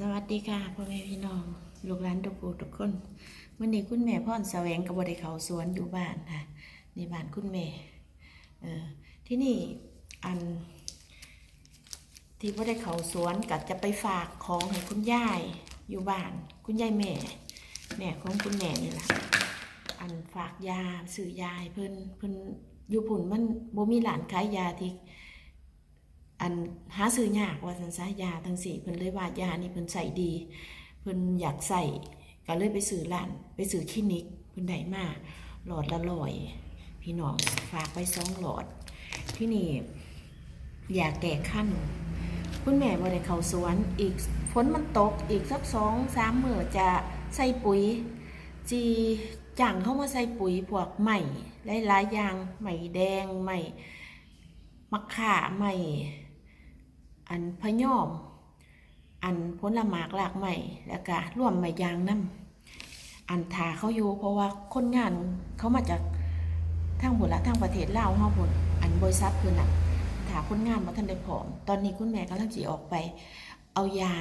สวัสดีค่ะพ่อแม่พี่น้อง ลูกหลานทุกผู้ทุกคนวันนี้คุณแม่พ่อนแสวงกับบริเขาสวนอยู่บ้านค่ะในบ้านคุณแม่เออที่นี่อัน ที่บ่ได้เขาสวนกับจะไปฝากของให้คุณยายอยู่บ้าน คุณยายแม่ แม่ของคุณแม่นี่แหละอันฝากยาสื่อยาให้เพิ่นเพิ่นอยู่ผุนมันบ่มีหลานขายยาที่ อันหาซื้อยากว่าสันซายาทั้งสี่เพิ่นเลยว่ายานี่เพิ่นใส่ดีเพิ่นอยากใส่ก็เลยไปซื้อร้านไปซื้อคลินิกเพิ่นได้มาหลอดละร้อย พี่น้องฝากไปสองหลอด ที่นี่อยากแก่ขั้นคุณแม่บ่ได้เข้าสวนอีกฝนมันตกอีกสักสองสามมื้อจะใส่ปุ๋ยจีจ้างเข้ามาใส่ปุ๋ยพวกใหม่หลายๆอย่างใหม่แดงใหม่มะข่าใหม่ อันพะยอม อันผลหมากหลากใหม่แล้วก็ร่วมใหม่ยางน้ำอันทาเขาอยู่เพราะว่าคนงานเขามาจากทางบุละทางประเทศลาวเฮาพุ่นอันบริษัทเพิ่นน่ะถาคนงานมาทันได้ผอม ตอนนี้คุณแม่กำลังสิออกไป เอายา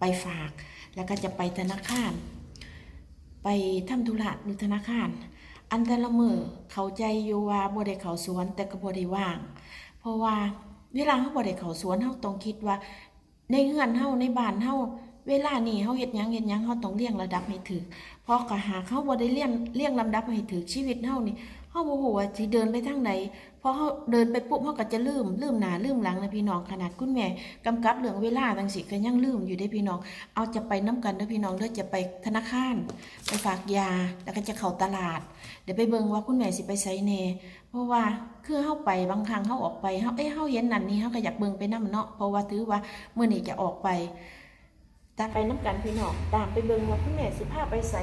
ไปฝาก แล้วก็จะไปธนาคาร ไปทำธุระอยู่ธนาคาร อันแต่ละมือเขาใจอยู่ว่าบ่ได้เขาสวนแต่ก็บ่ได้ว่าง เพราะว่า เวลาเฮาบ่ได้เข้าสวนเฮาต้องคิดว่า ในเฮือนเฮาในบ้านเฮาเวลานี้เฮาเฮ็ดหยังเฮ็ดหยังเฮาต้องเรียงระดับให้ถูกเพราะก็หากเฮาบ่ได้เรียงเรียงลำดับให้ถูกชีวิตเฮานี่เฮาบ่ฮู้ว่าสิเดินไปทางใดพอเฮาเดินไปปุ๊บเฮาก็จะลืมลืมหน้าลืมหลังนะพี่น้องขนาดคุณแม่กำกับเรื่องเวลาจังซี่ก็ยังลืมอยู่เด้พี่น้อง เอาจะไปนํกันเด้อพี่น้องเด้อจะไปธนาคาร ไปฝากยาแล้วก็จะเข้าตลาด เดี๋ยวไปเบิ่งว่าคุณแม่สิไปไสแน่ ราะว่าคือเฮาไปบางครั้งเฮาออกไปเฮาเอ้ยเฮาเห็นนั่นนี่เฮาก็อยากเบิ่งไปนํเนาะเพราะว่าถือว่ามื้อนี้จะออกไปตามไปนํกันพี่น้องตามไปเบิ่งว่าคุณแม่สิพาไปไส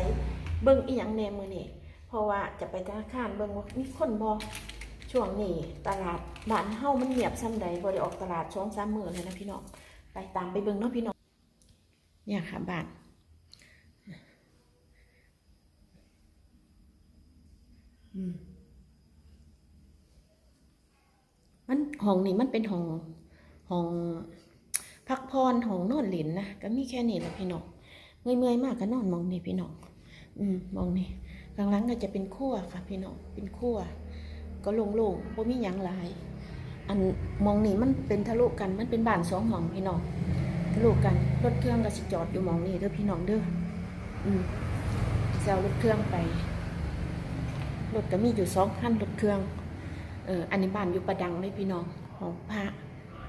เบิ่งอีหยังแน่มื้อนี้เพราะว่าจะไปธนาคารเบิ่งว่ามีคนบ่ช่วงนี้ตลาดบ้านเฮามันเงียบซ้ำใดบ่ได้ออกตลาด2-3มื้อเลยนะพี่น้องไปตามไปเบิ่งเนาะพี่น้องเนี่ยค่ะบ้านอืม มัน ห้องนี้มันเป็นห้องห้องพักพรห้องนอนหลินนะก็มีแค่นี้แหละพี่น้องเมื่อยๆมากก็นอนมองนี่พี่น้องอืมมองนี่กลางหลังก็จะเป็นครัวค่ะ พี่น้องเป็นครัวก็โล่งๆบ่มีหยังหลาย อันมองนี่มันเป็นทะลุกันมันเป็นบ้านสองห้องพี่น้องทะลุกันรถเครื่องก็สิจอดอยู่มองนี่เด้อพี่น้องเด้ออืมจะเอารถเครื่องไปรถก็มีอยู่สองคันรถเครื่อง เอออันนี้บ้านอยู่ประดังเลยพี่น้องของพระ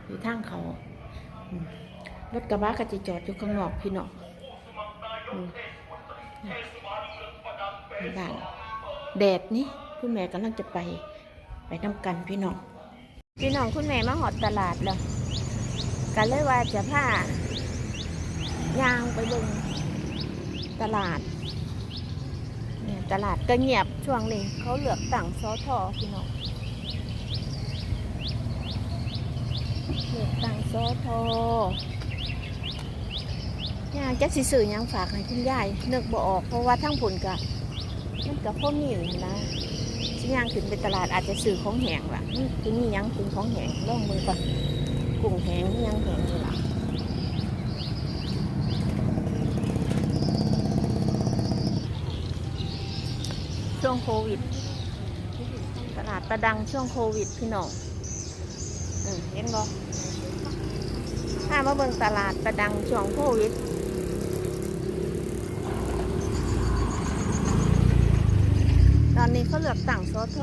อยู่ทางเขารถกระบะก็จะจอดอยู่ข้างนอกพี่น้องอืมนี่บ้านแดดนี่คุณแม่กำลังจะไปไปทำกันพี่น้องพี่น้องคุณแม่มาหอดตลาดแล้วกันเลยว่าจะพายางไปเบิ่งตลาดเนี่ยตลาดก็เงียบช่วงนี้เขาเหลือกต่างซอทอพี่น้อง เหลือกต่างซอทอย่างจะสิสื่อยังฝากให้คุณยายนึกบ่ออก เพราะว่าทั้งผลกะมันกับพ่อมีอยู่นะสิย่างขึ้นไปตลาดอาจจะสื่อของแหงล่ะคือมียังเป็นของแหงลองมือก่อนกุ้งแหงยังแหงอยู่ล่ะช่วงโควิด ตลาดประดังช่วงโควิดพี่น้องเอ็นบ่ามาเบิ่งตลาดประดังช่วงโควิดตอนนี้เขาเลือกตั้งสท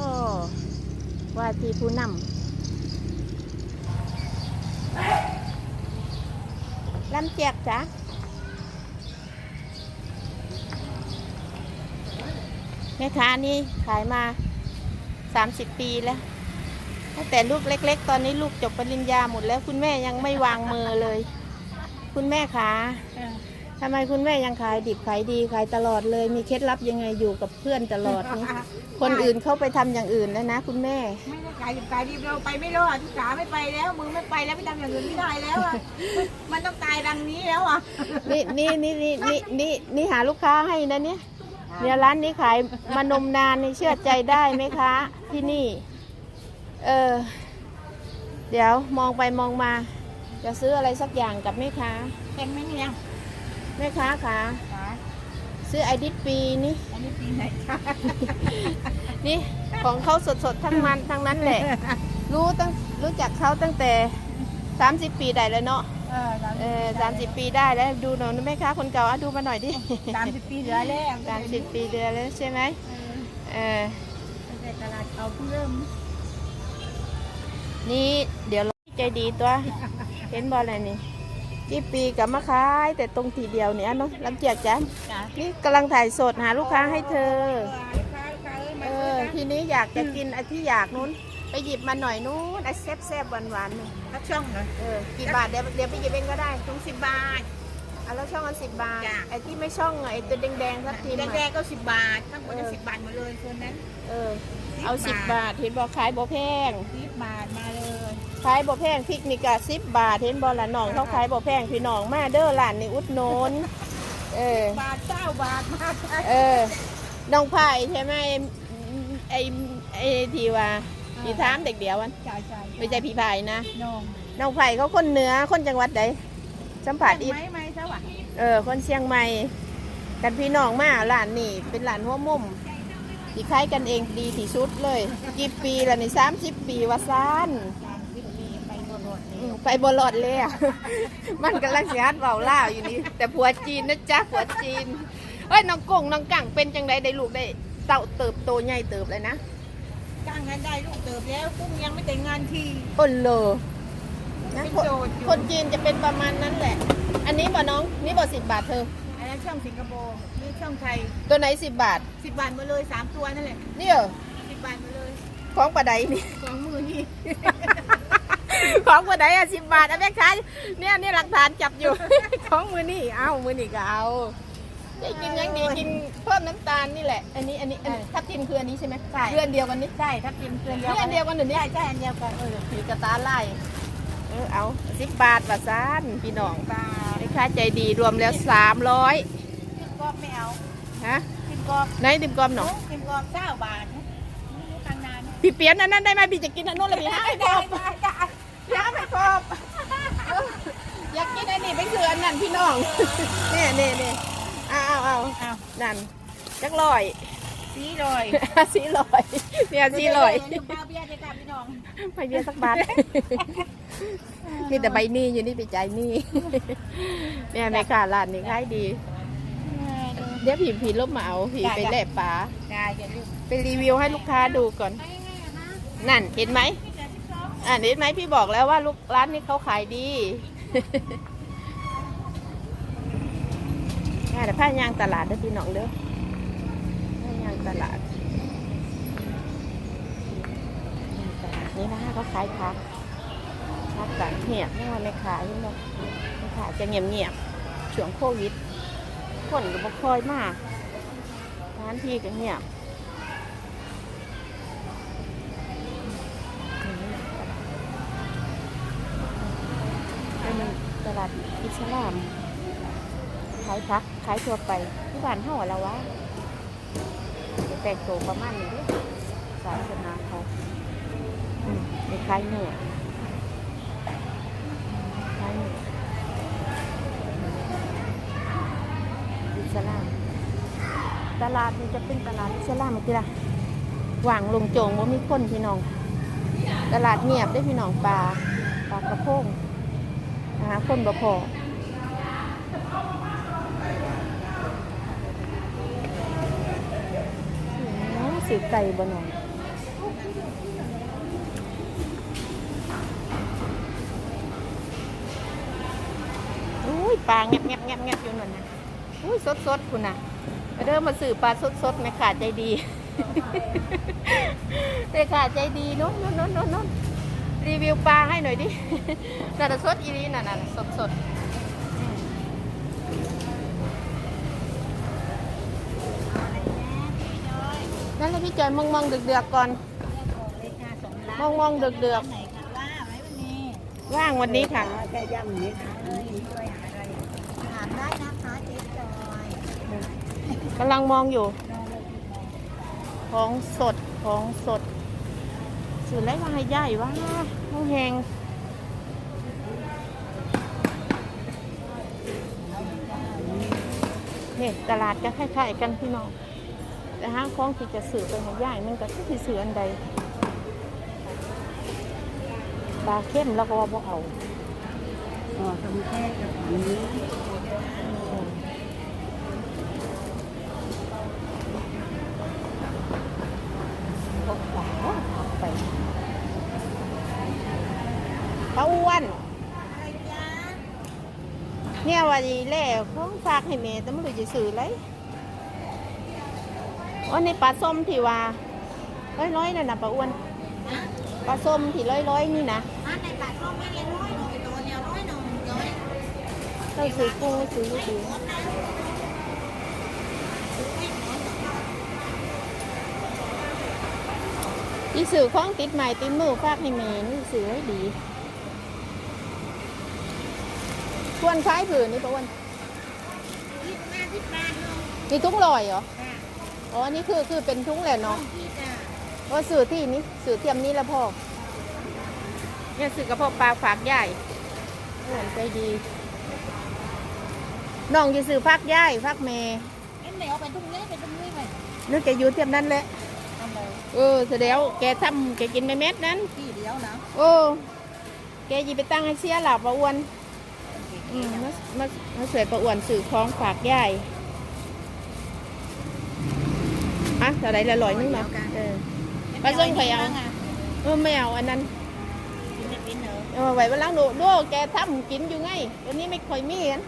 ว่าทีผู้นำลำเจียกจ้ะแม่ค้านี่ขายมา 30 ปีแล้ว ตั้งแต่ลูกเล็ก ๆ ตอนนี้ลูกจบปริญญาหมดแล้วคุณแม่ยังไม่วางมือเลย คุณแม่คะทำไมคุณแม่ยังขายดิบขายดีขายตลอดเลย มีเคล็ดลับยังไงอยู่กับเพื่อนตลอดนี่คนอื่นเขาไปทำอย่างอื่นแล้วนะ คุณแม่ ไม่ได้ขายดิบขายดีเราไปไม่รอดที่ขาไม่ไปแล้วมือไม่ไปแล้วไม่ทำอย่างอื่นไม่ได้แล้วอะมันต้องตายดังนี้แล้วอะนี่นี่นี่นี่นี่นี่นี่หาลูกค้าให้นะเนี่ยเนี่ยร้านนี้ขายมานมนานนี่เชื่อใจได้ไหมคะ ที่นี่ เออ เดี๋ยวมองไปมองมา จะซื้ออะไรสักอย่างกับแม่ค้าเห็นไหมเนี่ยแม่ค้าค่ะขาซื้อไอดิสปีนี่ อันนี้ปีไหนคะนี่ของเขาสดๆ ทั้งมันทั้งนั้นแหละ รู้ตั้งรู้จักเขาตั้งแต่ 30 ปีได้แล้วเนาะ เออเออสามสิบปีได้แล้วดูหน่อยแม่ค้าคนเก่าอะดูมาหน่อยดิสามสิบปีเหลือแล้วสามสิบปีเดือนแล้วใช่ไหมเออเออตั้งแต่ตลาดเขาเพิ่งเริ่ม นี่เดี๋ยวเราใจดีตัว เห็นบอลอะไรนี่กี่ปีกับมาขายแต่ตรงทีเดียวเนี่ยเนาะลำเจียกจันจ้ะนี่กำลังถ่ายสดหาลูกค้าให้เธอลูกค้าลูกค้าเอ้ยมาเอซื้ออนะทีนี้อยากจะกินไอ้ที่อยากนู้น ไปหยิบมาหน่อยนู้นไอ้แซ่บแซ่บหวานหวานๆนี่ทักช่องเหรอเออกี่บาทเดี๋ยวเดี๋ยวไปหยิบเองก็ได้ถุงสิบบาทเอาแล้วช่องอันสิบบาทจ้ะไอ้ที่ไม่ช่องอะไอ้ตัวแดงๆทับทิมแดอะงๆก็สิบบาทข้างบนก็สิบบาทหมดเลยส่วนนั้น เออ เอาสิบบาทเห็นบอกขายบ่แพงสิบบาทมาเลย ขายบ่แพงพริกนี่ก็สิบบาทเห็นบ่ละน้องเขาขายบ่แพงพี่น้องมาเด้อร้านนี่อุดหนุนเออ บาทเก้าบาทมาใช่เออ น้องไผ่ใช่ไหมไอ้ไอ้ที่ว่าที่ถามเด็กเดียววันใช่ใช่ไม่ใช่พี่ไผ่นะ น้องน้องไผ่เขาคนเหนือคนจังหวัดใดสัมผัสอีกไหมไหมสวัสดีเออ คนเชียงใหม่ กันพี่น้องมาร้านนี่ เป็นร้านหัวมุมที่ขายกันเองดีที่สุดเลย กี่ปีแล้วนี่สามสิบปีว่าซาน ไปบรอดเลยอะมันกำลังเสียดเบาล่าวอยู่นี่แต่ผัวจีนนะจ๊ะผัวจีนเฮ้ยน้องกงน้องกั่งเป็นจังไดได้ลูกได้เต่าเติบโตใหญ่เติบเลยนะจ้างงานได้ลูกเติบแล้วกุ้งยังไม่แต่งงานทีอ้นเลอนะเป็นคนโจทย์อยู่คนจีนจะเป็นประมาณนั้นแหละ อันนี้บ่น้องนี่บ่สิบบาทเธออันนั้นช่องสิงคโปร์นี่ช่องไทยตัวไหนสิบบาทสิบบาทมาเลยสามตัวนั่นแหละนี่เหรอสิบบาทมาเลยของปลาไดนี่สองมือนี่ ของปลาไดอะสิบบาทอะแม่ค้าเนี่ยนี่หลักฐานจับอยู่ ของมือนี่เอามือนี่ก็เอาได้กินยังดีกินเพิ่มน้ำตาลนี่แหละ อันนี้อันนี้อันนี้ทับทิมคืออันนี้ใช่ไหมใช่ เพื่อนเดียวกันนี่ใช่ถ้าพิมพ์เกินเดียวเพื่อนเดียวกันเดี๋ยวนี้ใช่ใช่อันเดียวกันเออผีกระตาไล่เออเอาสิบบาทว่าซานพี่น้องบาทแม่ค้าใจดีรวมแล้วสามร้อยพิมพ์กรอบไม่เอาฮะพิมพ์กรอบไหนดิมกอมหนอพิมพ์กรอบเก้าบาทนะนี่ทางนานพี่เปียนอันนั้นได้ไหมพี่จะกินอันนู้นเลยพี่ให้ครได้บได้ได้ พี่ให้ไม่ครบเอออยากกินอันนี้ไปคืออันนั้นพี่น้องเนี่ยเนี่ยเนี่ยเอาเอาเอาเอานั่นจักลอย สีลอยสีลอย เนี่ยสีลอยเดี๋วเดี๋วเดี๋วเดี๋ยวเบียร์จะกลับพี่น้องไปเบียร์สักบาทมีแต่ใบหนี้อยู่นี่ไปจ่ายหนี้เนี่ยแม่ค้าร้านนี้ขายดี เดี๋ยวผีผีลบมาเอาผีไปแลบปลาได้เดี๋ยวลูกไปรีวิวให้ลูกค้าดูก่อน นั่นเห็นไหม อ่าเห็นไหมพี่บอกแล้วว่าลูกร้านนี้เขาขายดีอ่าแต่ผ้ายางตลาดเด้พี่น้องเด้อผ้ายางตลาดตลาดนี่นะเขาขายผักผักกะเหียบไม่ว่าไม่ขายเนาะไม่ขายจะเงียบเงียบๆช่วงโควิดคนก็บ่ค่อยมากร้านที่ก็เงียบ เป็นตลาด อิสลามขายพักขายทั่วไปที่บ้านเฮาอะวะแตกโตประมาณนี้ด้ศาสนาเขาอืมมีขายเนื้อขายเนื้ออิสลามตลาดนี่จะเป็นตลาดอิสลามกี่ละว่างลงโจงว่ามีคนพี่น้อง ตลาดเงียบได้พี่น้องปลาปลากระพง หาคนบ่พออืมสืบไก่บ่หนองอุ้ยปลาแงบแงบแงบแงบอยู่นั่นนะอุ้ยสดสดคุณน่ะเดิมมาสื่อปลาสดสดแม่ขาใจดีแม่ขาดใจดีโน้นโน้นโน้นน้นโน้น รีวิวปลาให้หน่อยดิน่าจะสดอีนี้น่ะน่ะสดสดอืมนั่นแหละพี่จอยมองมองเดือกเดือกๆก่อนเลยค่ะสองล้านมองมองเดือกเดือกไหนคะว่าไว้วันนี้ๆว่างวันนี้ค่ะแค่ย่ำนี้เลยช่วยหาอะไรถามได้นะคะเจ๊จอยกำลังมองอยู่น้องเลยของสดของสด สื่อไรว่าให้ย่ายว่าห้องแหงนี่ตลาดก็คล้ายๆกันพี่น้อง แต่ห้างของที่จะสื่อไปให้ย่ายมันก็ที่สื่ออันใดปลาเข้มแล้วก็ว่าบ่เอาอ๋อทำแค่กับอันนี้ พกปลาเอาไปปลาอ้วน อะไรจ้า เนี่ย ว่าดีแล้วของฝากให้แม่แต่ไม่รู้จะซื้ออะไรอันนี้ปลาส้มที่ว่าร้อยๆนั่นนะปลาอ้วนนะปลาส้มที่ร้อยๆนี่นะอันในปากช่องไม่เรียนร้อยหน่อยตัวเดียวร้อยหน่อยร้อยเราซื้อกุ้งซื้อดีหมดนะไม่หมดที่ซื้อของติดใหม่ติดมือฝากให้แม่นี่ซื้อให้ดี ควรคล้ายผืนนี่ปลาอ้วนยี่สิบห้าสิบบาทเนาะมีทุงลอยเหรอค่ะอ๋อ อันนี่คือคือเป็นทุงแหละเนาะพี่จ้าว่าสื่อที่นี้สื่อเทียมนี้แล้วพ่อเนี่ยสื่อกระเพาะปลาฝากใหญ่เหมือนใจดี น้องจะสื่อฝากใหญ่ฝากเมย์เอ็นเดี๋ยวไปตรงนี้ไปตรงนี้ไปนึกแกอยู่เทียมนั้นแหละ ทำเลยเออแสดงแกทำแกกินไม่เม็ดนั้นที่เดียวนะ โอ้ แกยีไปตั้งให้เสียหลับปะอ้วน อืมมามามาสวยปะอ้วนสื่อคล้องฝากใหญ่อะเท่าไรละร้อยนึงเนาะเออปลาส้มไข่เอาเออไม่เอาอันนั้นกินไม่กินเหรอเอาไว้วันหลังดูดูแกทำกินอยู่ไงวันนี้ไม่ค่อยมีกัน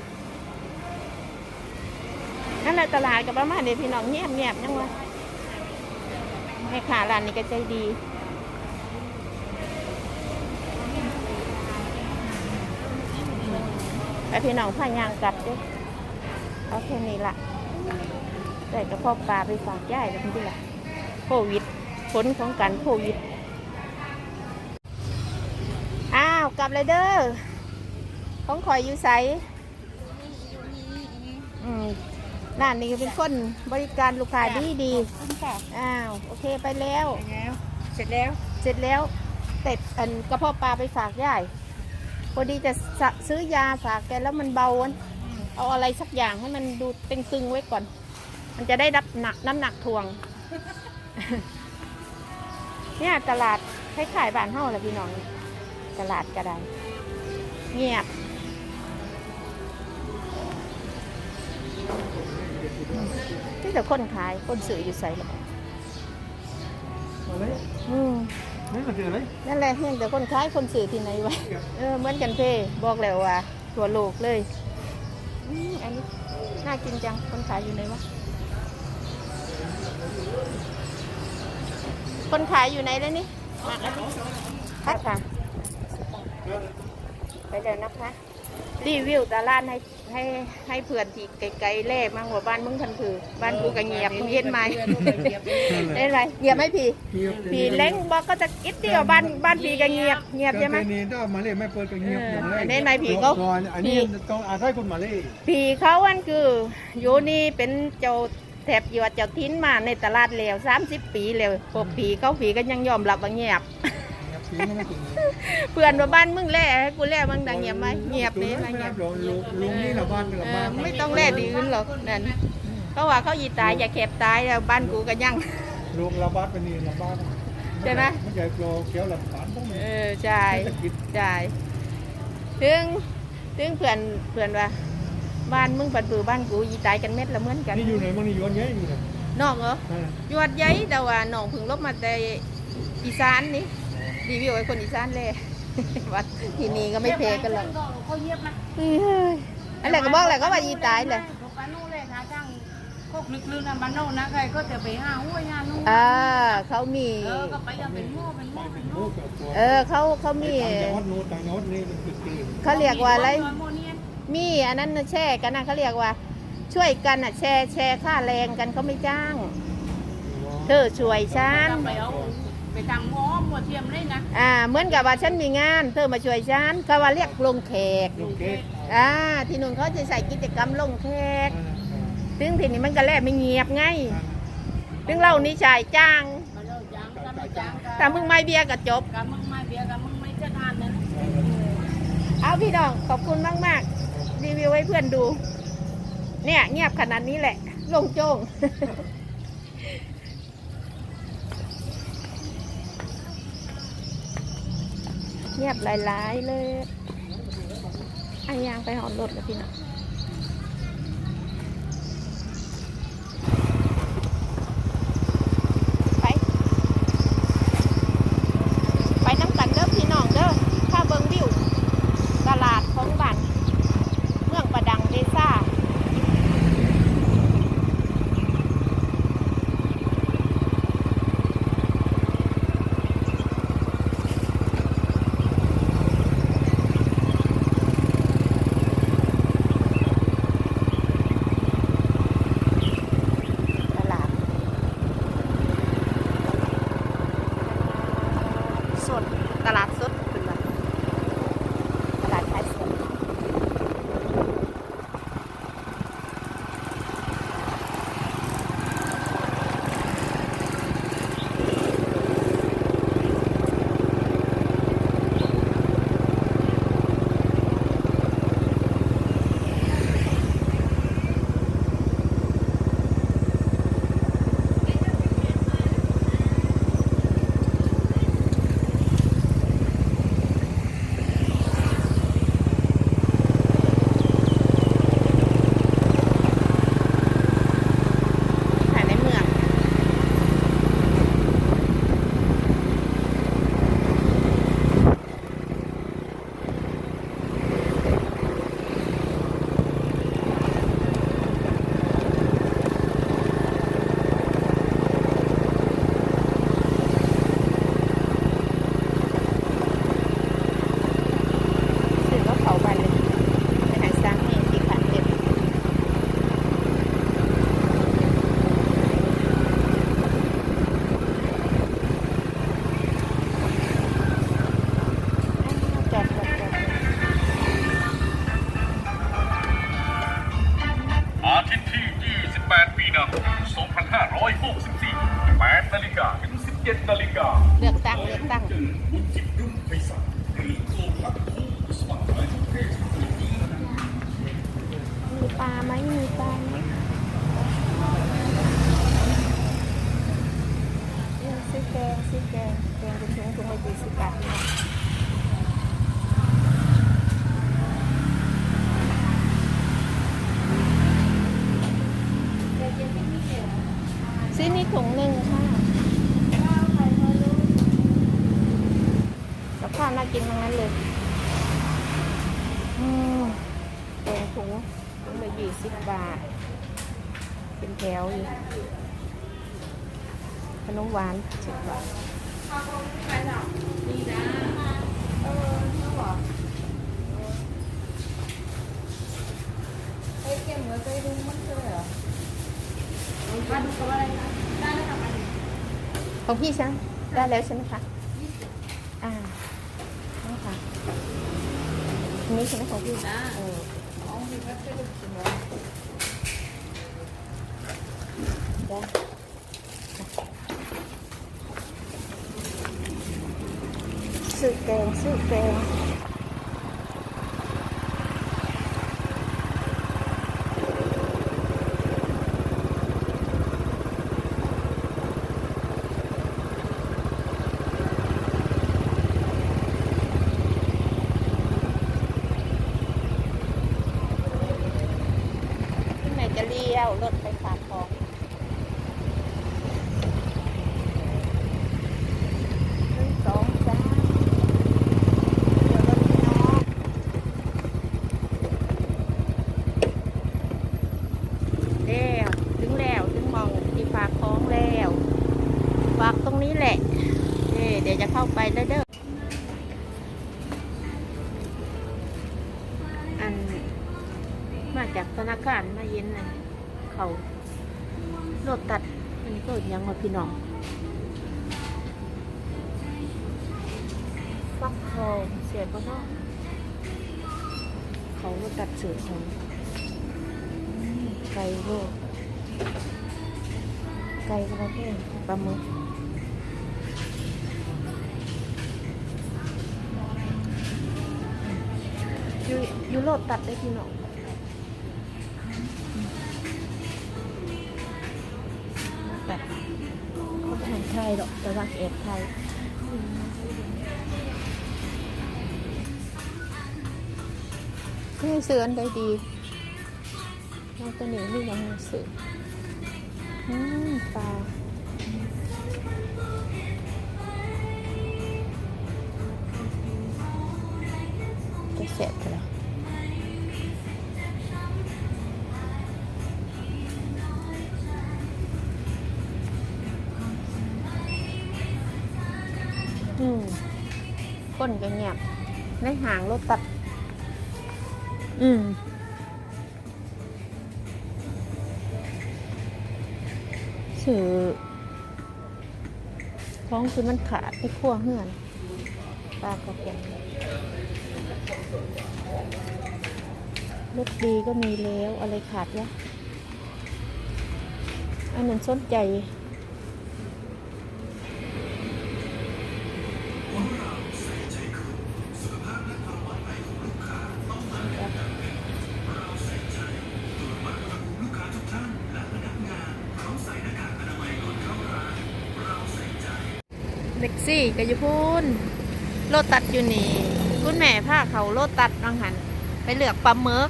นั่นแหละตลาดกับประมาณเดี๋ยวพี่น้องเงียบเงียบๆยังวะแม่ค้าร้านนี้ก็ใจดี ไอพี่น้องพายางกลับเด้วยเอาแค่นี้ละได้กระเพาะปลาไปฝากย่ายแล้วพี่ละโควิดผลของการโควิด อ้าวกลับเลยเด้อของข่อยอยู่ใสอืมร้านนี้เป็นคนบริการลูกค้าดีดีคุณค่ะๆอ้าว โอเคไปแล้วไปแล้ว เสร็จแล้ว เสร็จแล้วแต่อันกระเพาะปลาไปฝากยาย พอดีจะสะซื้อยาฝากแกแล้วมันเบาอะเอาอะไรสักอย่างให้มันดูเต็งตึงไว้ก่อน มันจะได้รับหนักน้ำหนักทวง เนี่ยตลาดคล้ายๆบ้านเฮาแหละพี่น้อง ตลาดก็ได้เงียบที่แต่คนขายคนซื้ออยู่ใส่หรอเอา เลยอืมนี่มันคืออะไรนั่นแหละยังแต่คนขายคนสื่อที่ไหนวะเออเหมือนกันเพ่บอกแล้วว่าตัวโลกเลยอืมอันนี้น่ากินจังคนขายอยู่ไหนวะคนขายอยู่ไหนแล้วนี่มาอันนี้ค่ะค่ะไปเดี๋ยวนะคะ รีวิวตลาดให้ให้ให้เพื่อนที่ไกลๆแล่มั่งว่าบ้านมึงทันคือบ้านกูก็เงียบมึงเย็นไหมได้ไรเงียบไหมพี่ผีเล้งบอกก็จะกิดเดียวบ้านบ้านผีก็เงียบเงียบใช่ไหมนี่ถ้ามาเลยไม่เปิดก็เงียบเอออย่างแรกอันนี้นายผีเขาก่อนอันนี้ผีต้องอาศัยคนมาเลยผีเขาอันคืออยู่นี่เป็นเจ้าแถบอยู่ว่าเจ้าทิ้นมาในตลาดแล้วสามสิบปีแล้วพวกผีเขาผีก็ยังยอมรับว่าเงียบผีมันไม่ถึง เพื่อนว่าบ้านมึงแล่ให้กูแล่บ้างดังเงียบไหมเงียบเลยไม่เงีรัยบบลุงลุงนี่ละบ้านเป็นละเอบ้าอนไม่ต้องแล่ดีอื่นหรอกนั่นเขาว่าเขายีตายอย่าแคบตายแล้วบ้านกูก็ยังลุงละบ้านเป็นนี่ละบ้านใช่ไหมไม่ใช่โกลเขียวละบ้านต้องเออใช่เศรษฐกิจใช่ถึงถึงเพื่อนเพื่อนว่าบ้านมึงปัดปือบ้านกูยีตายกันเม็ดละเหมือนกันนี่อยู่ไหนมันนี่ย้อนแย้อยู่ไหนน้องเหรอนั่นน่ะยวดยัยแต่ว่าน้องเพึ่งลบมาแต่อีสานนี่ รีวิวไอ้คนอีสานเลยวัดที่นี่ก็ไม่เพกันหรอกเขาเยียบนะเฮ้ยอันแหละก็บอกแหละก็ว่ายีตายเลยปานู่เลยค่ะช่างโคกลึกๆนะบ้านโน่นนะใครก็จะไปหาหัวยานู่นอ่าเขามีเออก็ไปกันเป็นหม้อเป็นหม้อเป็นโน้ตกับตัวเออเขาเขามีต่างจังหวัดโน้ตต่างจังหวัดนี่มันคือคือเขาเรียกว่าอะไรโมเนียนมีอันนั้นน่ะแช่กันนะเขาเรียกว่า ช่วยกันอะแชร์แชร์ค่าแรงกันเขาไม่จ้างเธอช่วยฉันไปเอาไปทำหม้อ หม้อเทียมเลยนะอ่าเหมือนกับว่าฉันมีงาน เธอมาช่วยฉันเขาว่าเรียกลงแขกลูกเก๊กอ่าที่นู่นเขาจะใส่กิจกรรมลงแขกซึ่งทีนี้มันก็แลบไม่เงียบไงซึ่งเรานี่ชายจ้างมาเลิกจ้างกันไม่จ้างกันถ้ามึงไม่เบียร์ก็จบกับมึงไม่เบียร์กับมึงไม่จะทานนะเอาพี่น้องขอบคุณมากมากๆรีวิวให้เพื่อนดู เนี่ยเงียบขนาดนี้แหละโลงโจ้ง เงียบหลายๆเลยไอ้ยางไปหอนรถแล้วพี่น้อง แกงซื้อแกงแกงเป็นถุงถุงละยี่สิบบาทเนี่ยซื้อนี่ถุงหนึ่งค่ะกับข้าวน่ากินทั้งนั้นเลยอืมแกงถุงถุงละยี่สิบบาท เป็นแถวอยู่ นมหวานสิบบาทของพี่ฉันได้แล้วใช่ไหมคะอ่านี่ค่ะอันนี้ใช่ไหมของพี่เออได้ซื้อแกงซื้อแกงที่ไหนจะเลี้ยวรถไปฝากของหนึ่งสองสามเดี๋ยวรถพี่น้องแล้วถึงแล้วถึงหมองที่ฝากของแล้วฝากตรงนี้แหละเอ้เดี๋ยวจะเข้าไปแล้วเด้ออัน มาจากธนาคารมาเย็นน่ะเขาโลดตัดอันนี้ก็ยังมา พี่น้องฟักทองเสียก็เนาะเขาตัดเสือของไก่โลดไก่กระเทียมปลาหมึกยูยูโลดตัดได้พี่น้อง หรอกแต่ว่าแอบไทยนี่เซื้ออันใดดีเอาตัวนี้นี่ยังไม่ซื้ออืมปลาจะเสร็จแล้ว คนก็เงียบในห่างรถตัด อืมสื่อท้องคือมันขาดไอ้ขั้วเหือนปลากระเพียงรถดีก็มีแล้วอะไรขาดวะอันนั้นสนใจ เล็กซี่กับยูพูนโลตัดอยู่นี่ คุณแม่พาเขาโลตัดบางหัน ไปเลือกปลาเมิก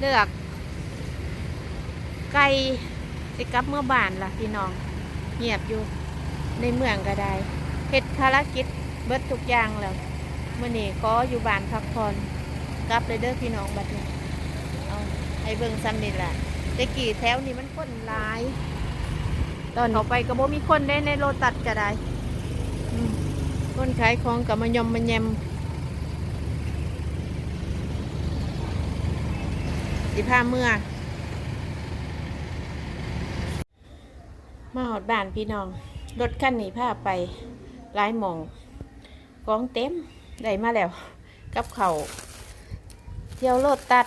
เลือก ไก่สิกับเมื่อบานล่ะพี่น้อง เงียบอยู่ในเมืองก็ได้เฮ็ดภารกิจเบิดทุกอย่างแล้วเมื่อนี้ก็อยู่บ้านพักผ่อนกลับเลยเด้อพี่น้องบัดนี้เอาให้เบิ่งซ้ำนี่แหละต่กี่แถวนี้มันคนหลาย ตอนเขาไปก็บ่มีคนได้ในโลตัดก็ได้ คนขายของกับมายมมายมสิพาเมื่อ มาหอดบ้านพี่น้อง รถคันนี้พาไปหลายหมองกองเต็ม ได้มาแล้ว กับเขาเที่ยวโลดตัด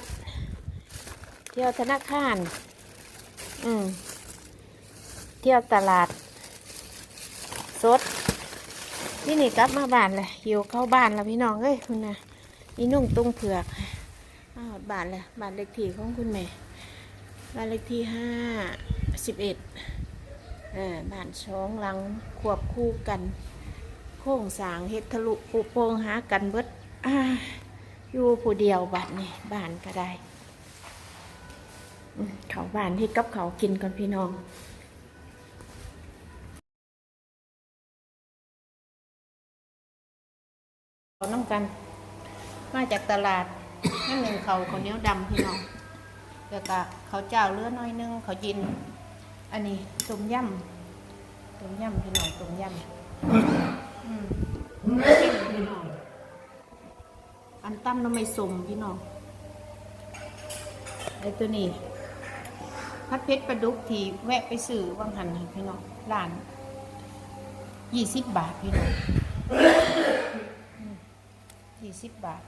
เที่ยวธนาคาร อืม เที่ยวตลาด สด นี่นี่กลับมาบ้านเลยหิวเข้าบ้านแล้วพี่น้องเอ้ยคุณนะอีนุ่งตุ้งเผือกมาหอบ้านเลยบ้านเลขที่ของคุณแม่บ้านเลขที่ห้าสิบเอ็ดเออบ้านช้องหลังควบคู่กันโค้งสางเฮ็ดทะลุปูโปงหากันเบิดอาอยู่ผู้เดียวบ้านนี่บ้านก็ได้เขาบ้านที่กับเขากินก่อนพี่น้อง น้ำกัน มาจากตลาดนั่นหนึ่งเขาเขาเนี้ยดำพี่น้องแล้วก็เขาเจ้าเลือน้อยนึงเขายิน อันนี้ต้มยำต้มยำพี่น้องต้มยำอืมพี่น้องอันตั้มน้ำไม่สมพี่น้องไอตัวนี้พัดเพชรปลาดุกที่แวะไปซื้อว่างหันพี่น้องร้านยี่สิบบาทพี่น้อง ยี่สิบบาท